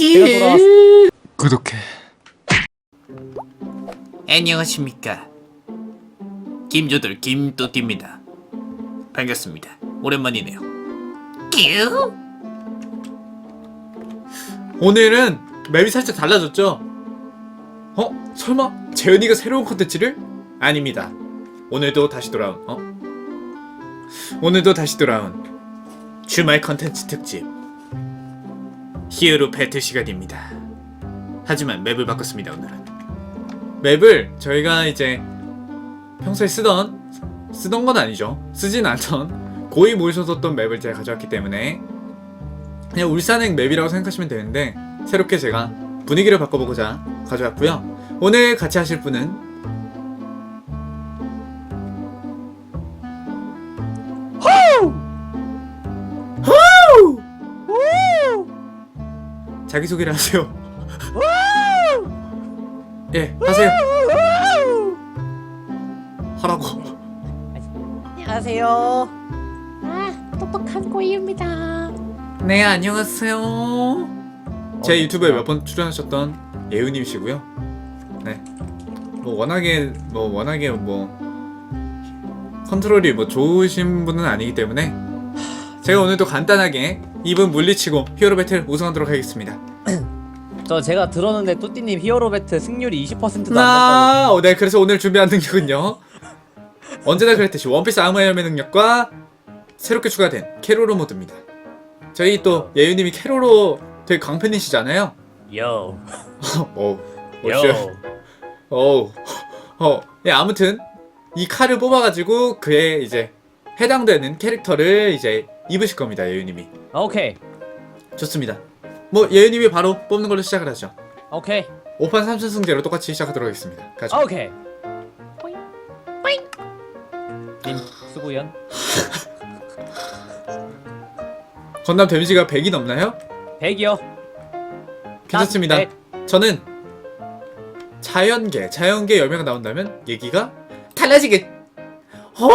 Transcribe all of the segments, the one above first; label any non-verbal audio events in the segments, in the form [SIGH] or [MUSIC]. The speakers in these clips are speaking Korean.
제가 돌아왔. 구독해. 안녕하십니까 김조들 김또띠입니다 반갑습니다 오랜만이네요 뀨 오늘은 맵이 살짝 달라졌죠? 어? 설마 재현이가 새로운 컨텐츠를? 아닙니다. 오늘도 다시 돌아온 어? 오늘도 다시 돌아온 주말 컨텐츠 특집 히어로 배틀 시간입니다. 하지만 맵을 바꿨습니다 오늘은. 맵을 저희가 이제 평소에 쓰던 쓰던 건 아니죠. 쓰진 않던 고이 모의서 썼던 맵을 제가 가져왔기 때문에 그냥 울산행 맵이라고 생각하시면 되는데 새롭게 제가 분위기를 바꿔보고자 가져왔고요. 오늘 같이 하실 분은 자기소개를 하세요. 예, 하세요. 하라고. 안녕하세요. 아, 똑똑한 고이입니다. 네, 안녕하세요. 제 유튜브에 몇 번 출연하셨던 예우님이시고요. 네. 뭐 워낙에 뭐 워낙에 뭐 컨트롤이 뭐 좋으신 분은 아니기 때문에 제가 오늘도 간단하게 이분 물리치고 히어로 배틀 우승하도록 하겠습니다. 저 제가 들었는데 뚜띠님 히어로 배트 승률이 20%도 안 된다고. 나, 어, 네, 그래서 오늘 준비한 능력은요. 언제나 그랬듯이 원피스 아무 열매 능력과 새롭게 추가된 캐로로 모드입니다. 저희 또 예유님이 캐로로 되게 강팬이시잖아요. 요. 어, 어, 어, 어, 예, 아무튼 이 칼을 뽑아가지고 그에 이제 해당되는 캐릭터를 이제 입으실 겁니다, 예유님이. 오케이. 좋습니다. 뭐 예유님이 바로 뽑는 걸로 시작을 하죠. 오케이. 5판 3승제로 똑같이 시작하도록 하겠습니다. 가죠. 오케이. 님 수구연. [LAUGHS] 건담 데미지가 100이 넘나요? 100이요. 괜찮습니다. 백. 저는 자연계, 자연계 열매가 나온다면 얘기가 달라지겠. 호!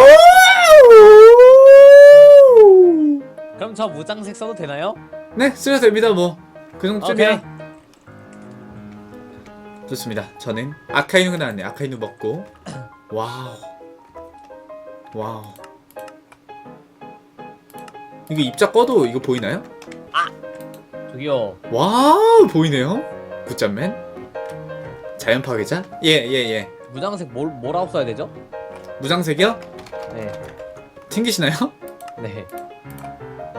그럼 저 무장색 써도 되나요? 네, 쓰셔도 됩니다. 뭐 그. 정도쯤이야. 좋습니다. 저는 아카이누가 나왔네요. 아카이누 먹고 와우 와우 이거 입자 꺼도 이거 보이나요? 저기요. 와우 보이네요. 굿잡맨 자연 파괴자 예예 예, 무장색 뭘 뭐라고 써야 되죠? 무장색이요? 네. 튕기시나요? 네.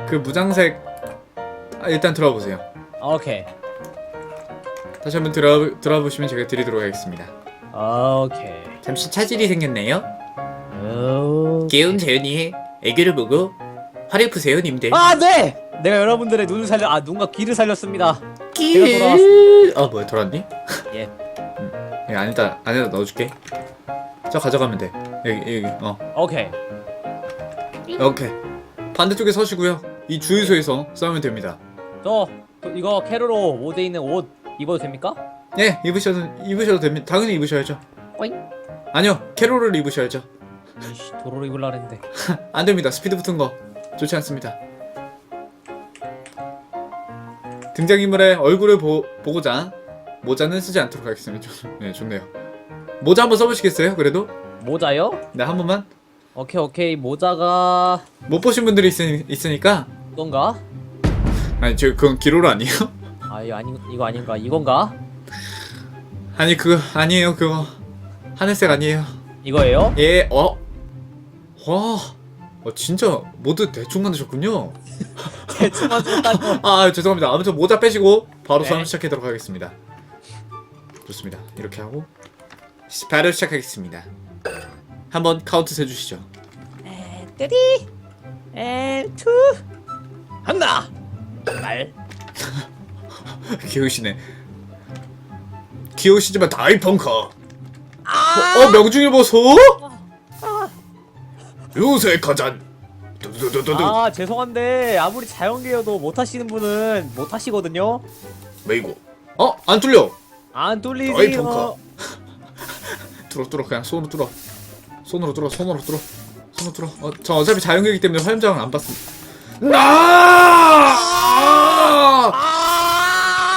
그 무장색 아, 일단 들어보세요. 오케이. 다시 한번 들어 들어보시면 제가 드리도록 하겠습니다. 오케이. 잠시 차질이 생겼네요. 오. 귀여운 재현이의 애교를 보고 화를 푸세요, 님들. 아, 네. 내가 여러분들의 눈을 살려 아 눈과 귀를 살렸습니다. 끼. 제가 돌아왔- 아 뭐야 돌아왔니? 예. 음, 여기 안에다 안에다 넣어줄게. 저 가져가면 돼. 여기 여기 어 오케이. 오케이. 반대쪽에 서시고요. 이 주유소에서 싸우면 됩니다. 저, 저 이거 캐로로 모드에 있는 옷 입어도 됩니까? 예, 입으셔도 입으셔도 됩니다. 당연히 입으셔야죠. 오잉. 아니요, 캐롤을 입으셔야죠. 이씨 도로로 입으려 했는데. [LAUGHS] 안 됩니다. 스피드 붙은 거 좋지 않습니다. 등장인물의 얼굴을 보, 보고자 모자는 쓰지 않도록 하겠습니다. 좋, 네, 좋네요. 모자 한번 써보시겠어요? 그래도 모자요? 네, 한 번만 오케이 오케이 모자가 못 보신 분들이 있으, 있으니까 이건가? 아니 저 그건 기로로 아니에요? [LAUGHS] 아 이거 아니 이거 아닌가? 이건가? 아니 그거 아니에요 그거 하늘색 아니에요. 이거예요? 예, 어, 와, 어, 진짜 모두 대충 만드셨군요. [LAUGHS] 대충 맞췄다고. [LAUGHS] 아 죄송합니다. 아무튼 모자 빼시고 바로 네. 싸움 시작하도록 하겠습니다. 좋습니다. 이렇게 하고 시- 바로 시작하겠습니다. 한번 카운트 세주시죠. 쓰리, 앤 투, 한다. 말. [LAUGHS] 귀여우시네. 귀여우시지만 다이 펑커. 아. 어 명중일 보소? 요새 가잔. 두두두두두. 아 죄송한데 아무리 자연계여도 못 하시는 분은 못 하시거든요. 메이고. 어 안 뚫려. 안 뚫리세요. 펑커. [LAUGHS] 뚫어 뚫어 그냥 손으로 뚫어. 손으로 뚫어 손으로 뚫어. 손으로 뚫어. 어, 저 어차피 자연계이기 때문에 화염장은 안 봤습니다. 나!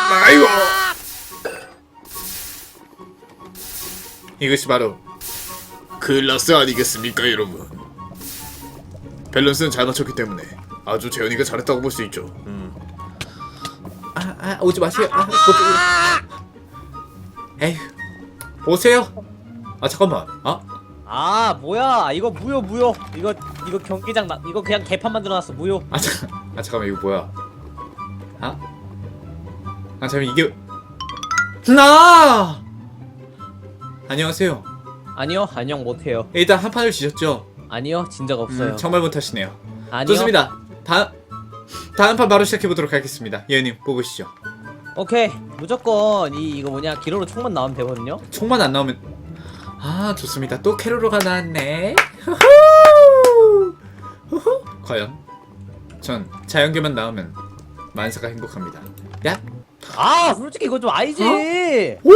아! 아이고. 이것이 바로 클라스 아니겠습니까, 여러분? 밸런스는 잘 맞췄기 때문에 아주 재현이가 잘했다고 볼 수 있죠. 음. 아, 아, 오지 마세요. 아, 그것도- 에휴, 보세요. 아, 잠깐만. 아, 아 뭐야 이거 무효 무효 이거 이거 경기장 나 이거 그냥 개판 만들어놨어 무효 아, 잠, 아 잠깐만 이거 뭐야? 아? 아 잠깐 이게 나 안녕하세요. 아니요 안녕 못해요 일단 한 판을 지셨죠? 아니요 진적 없어요 음, 정말 못하시네요. 아니요 좋습니다. 다 다음 판 바로 시작해 보도록 하겠습니다. 예님 뽑으시죠. 오케이 무조건 이 이거 뭐냐 기로로 총만 나오면 되거든요 총만 안 나오면 아 좋습니다. 또 캐로로가 나왔네. 후후! 후후! 과연 전 자연계만 나오면 만사가 행복합니다. 야? 아 솔직히 이거 좀 아니지 오!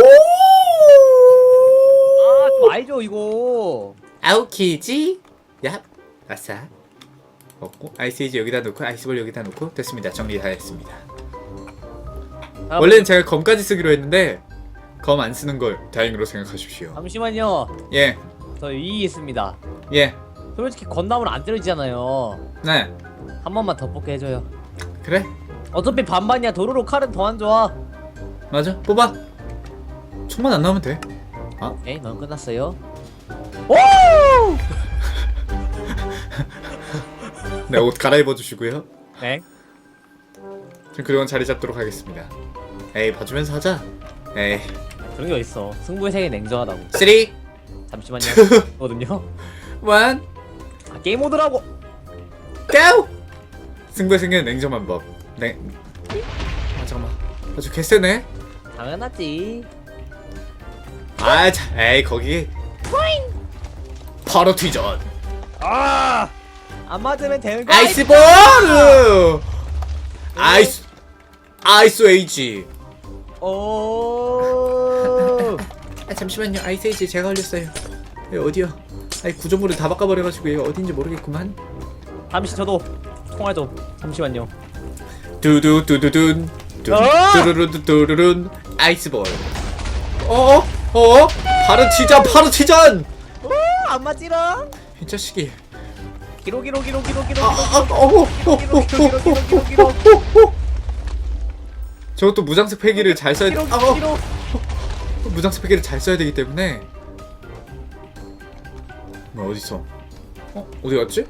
아 좀 아니죠 이거. 아우키지? 야 아싸. 먹고 아이스에이지 여기다 놓고 아이스볼 여기다 놓고. 됐습니다. 정리 다 했습니다. 아, 원래는 제가 검까지 쓰기로 했는데 검 안 쓰는 걸 다행으로 생각하십시오. 잠시만요. 예예 저 이의 있습니다. 예. 솔직히 건담을 안 때려지잖아요. 네. 한 번만 더 뽑게 해줘요. 그래 어차피 반반이야. 도로로 칼은 더 안 좋아. 맞아. 뽑아. 총만 안 나오면 돼. 에이 넌 끝났어요. 오! [LAUGHS] 네, 옷 갈아입어 주시고요. 네. 지금 그동안 자리 잡도록 하겠습니다. 에이 봐주면서 하자. 에이. 그런 게 어딨어. 승부의 세계 냉정하다고. 3 2 잠시만요. 거든요? 1 아, 게임 모드라고. 고! 승부의 생기는 냉정한 법 냉... 아 잠깐만. 아주 개쎄네. 당연하지. 아, 자, 에이 거기. 바로 튀전. 아! 안 맞으면 되는 거 아이스볼 아이스 아이스 에이지. 오. [LAUGHS] 아 잠시만요. 아이스 에이지 제가 걸렸어요. 여기 어디요? 아니 구조물을 다 바꿔버려가지고 이거 어딘지 모르겠구만. 잠시 저도 통화 좀. 잠시만요 두두 두두둔 아! 두루루두루룬 아이스볼 어어 어 바로 튀전 바로 튀전 안 맞지랑 이 자식이 기로 기로 기로 기로 기로 아, 아, 어머, 기로 기로 기로 기로 기로 기로 기로 저것도 무장색 패기를 잘 써야 돼. 기로 아, 어, 기로 무장색 패기를 잘 써야 되기 때문에. 뭐 어디 있어? 어 어디 갔지?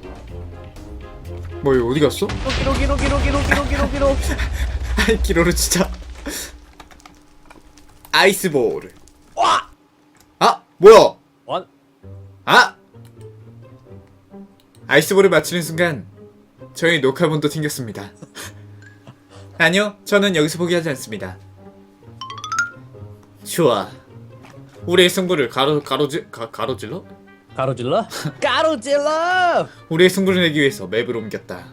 뭐 이거 어디 갔어? 기로 기로 기로 기로 기로 기로 기로 아이 기로로 진짜. 아이스볼. 와! 아 뭐야? 원 아! 아이스볼을 맞추는 순간 저희 녹화본도 튕겼습니다. [LAUGHS] 아니요, 저는 여기서 포기하지 않습니다. 좋아. 우리의 승부를 가로 가로지 가, 가로질러? 가로질러? 가로질러! 우리의 승부를 내기 위해서 맵을 옮겼다.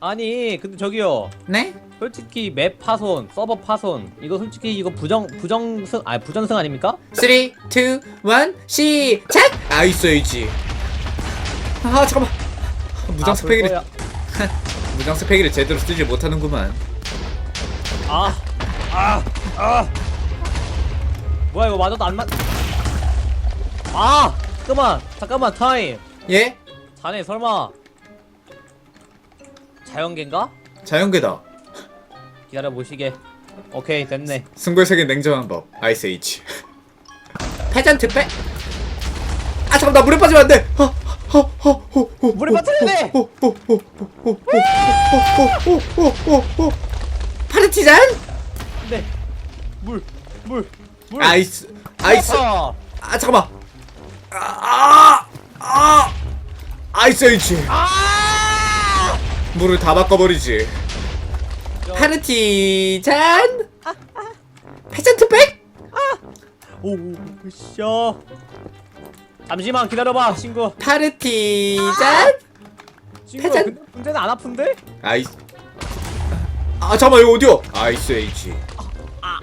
아니 근데 저기요 네? 솔직히 맵 파손 서버 파손 이거 솔직히 이거 부정 부정승 아 부정승 아닙니까? 3, 2, 1, 시작! 아이스 에이지. 아 잠깐만. 무장색 아, 거야. 무장색 패기를 제대로 쓰지 못하는구만. 아, 아, 아. 뭐야 이거 맞아도 안 맞. 아, 잠깐만, 잠깐만 타임. 예? 자네 설마 자연계인가? 자연계다. 기다려 보시게. 오케이 됐네. 승부의 세계 냉정한 법 아이스 에이지 패잔트 빼. 아 잠깐 나 물에 빠지면 안 돼. 어, 어, 어, 어, 어, 물에 빠뜨려야 돼! 어, 어, 어, 어, 어, 어, 어, 어, 어, 어, 어. 파르티잔? 네. 물, 물, 물. 아이스 아이스 아, 아 잠깐만 아, 아, 아이스 에이지 아! 물을 다 바꿔버리지 파르티잔 패잔트 백? 오, 으쌰. 잠시만 기다려봐, 친구. 파르티잔 친구. 근데 문제는 안 아픈데? 아이스 아 잠깐만 이거 어디야 아이스 에이지 아,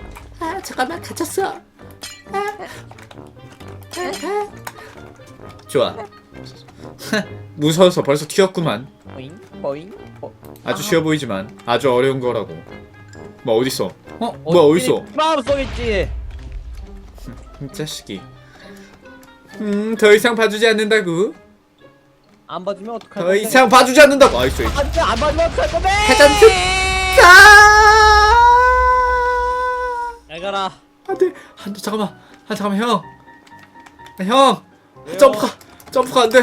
잠깐만 갇혔어 아. 좋아 [LAUGHS] 무서워서 벌써 튀었구만 보잉, 보잉, 보. 아주 쉬워 보이지만 아주 어려운 거라고 뭐 어딨어? 어? 뭐야 어딨어? 마음속에 있지 이 자식이. 음, 더 이상 봐주지 않는다고. 안 봐주면 어떡할 더 건데 이상 봐주지 않는다고. 아이스. 안돼 안 봐주면 어떡할 건데 해전투. 아! 잘 가라 안돼. 한 잠깐만. 한 잠깐만 형. 아, 형. 점프가 점프가 안 돼.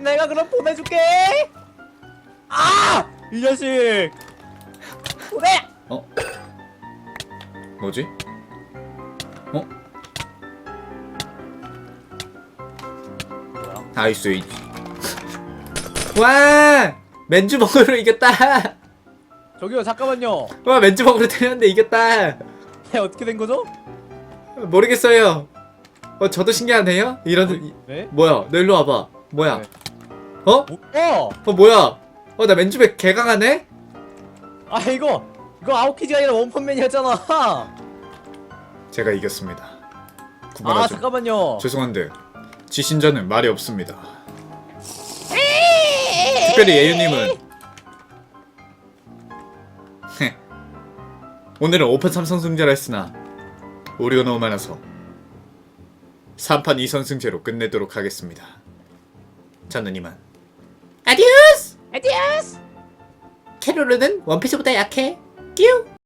내가 그럼 보내줄게 아 이 자식 보내 어? 뭐지? 어? 뭐야 나이스 와! 맨주먹으로 이겼다! 저기요 잠깐만요 와 맨주먹으로 때렸는데 이겼다! 네, 어떻게 된 거죠? 모르겠어요 어 저도 신기하네요? 이런 이- 네? 뭐야 너 일로 와봐 뭐야 네. 어? 뭐, 어! 어 뭐야 어 나 맨주먹 개강하네? 아 이거 이거 아웃키즈가 아니라 원펀맨이었잖아 제가 이겼습니다 아 구분하죠 잠깐만요 죄송한데 지신자는 말이 없습니다 특별히 예유님은 [LAUGHS] 오늘은 5판 3선승제라 했으나 우리가 너무 많아서 3판 2선승제로 끝내도록 하겠습니다. 저는 이만. 아디오스! 아디오스 캐롤은 원피스보다 약해. 끼우